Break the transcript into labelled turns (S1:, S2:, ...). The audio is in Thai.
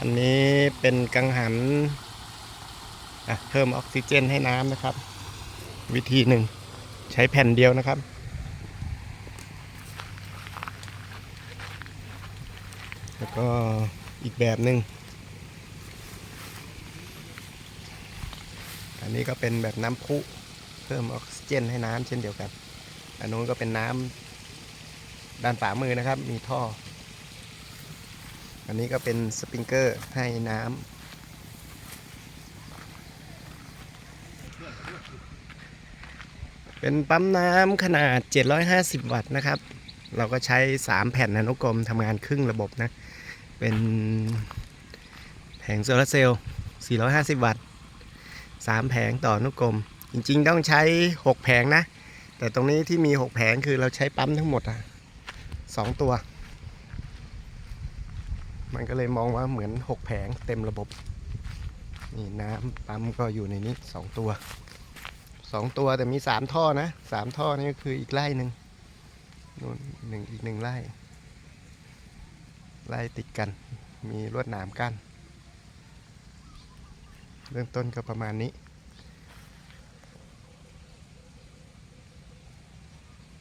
S1: อันนี้เป็นกังหันเพิ่มออกซิเจนให้น้ำนะครับ วิธีหนึ่ง ใช้แผ่นเดียวนะครับ แล้วก็อีกแบบหนึ่งอันนี้ก็เป็นแบบน้ำพุเพิ่มออกซิเจนให้น้ำเช่นเดียวกัน อันนู้นก็เป็นน้ำด้านฝามือนะครับ มีท่อ อันนี้ก็เป็นสปริงเกอร์ให้น้ำ เป็นปั๊มน้ำขนาด 750 วัตต์นะครับ เราก็ใช้ 3 แผ่นนานุกรมทำงานครึ่งระบบนะ เป็นแผงโซลาร์เซลล์ 450 วัตต์ 3 แผงต่ออนุกรม จริงๆ ต้องใช้ 6 แผงนะ แต่ตรงนี้ที่มี 6 แผงคือเราใช้ปั๊มทั้งหมดอะ 2 ตัว มันก็เลยมองว่าเหมือน 6 แผงเต็มระบบ นี่น้ำปั๊มก็อยู่ในนี้ 2 ตัว 2 ตัวแต่มี 3 ท่อนะ 3 ท่อนี่ก็คืออีกไร่หนึ่งนู่นหนึ่งอีกหนึ่งไร่ไล่ติดกัน มีลวดหนามกั้นเบื้องต้นก็ประมาณนี้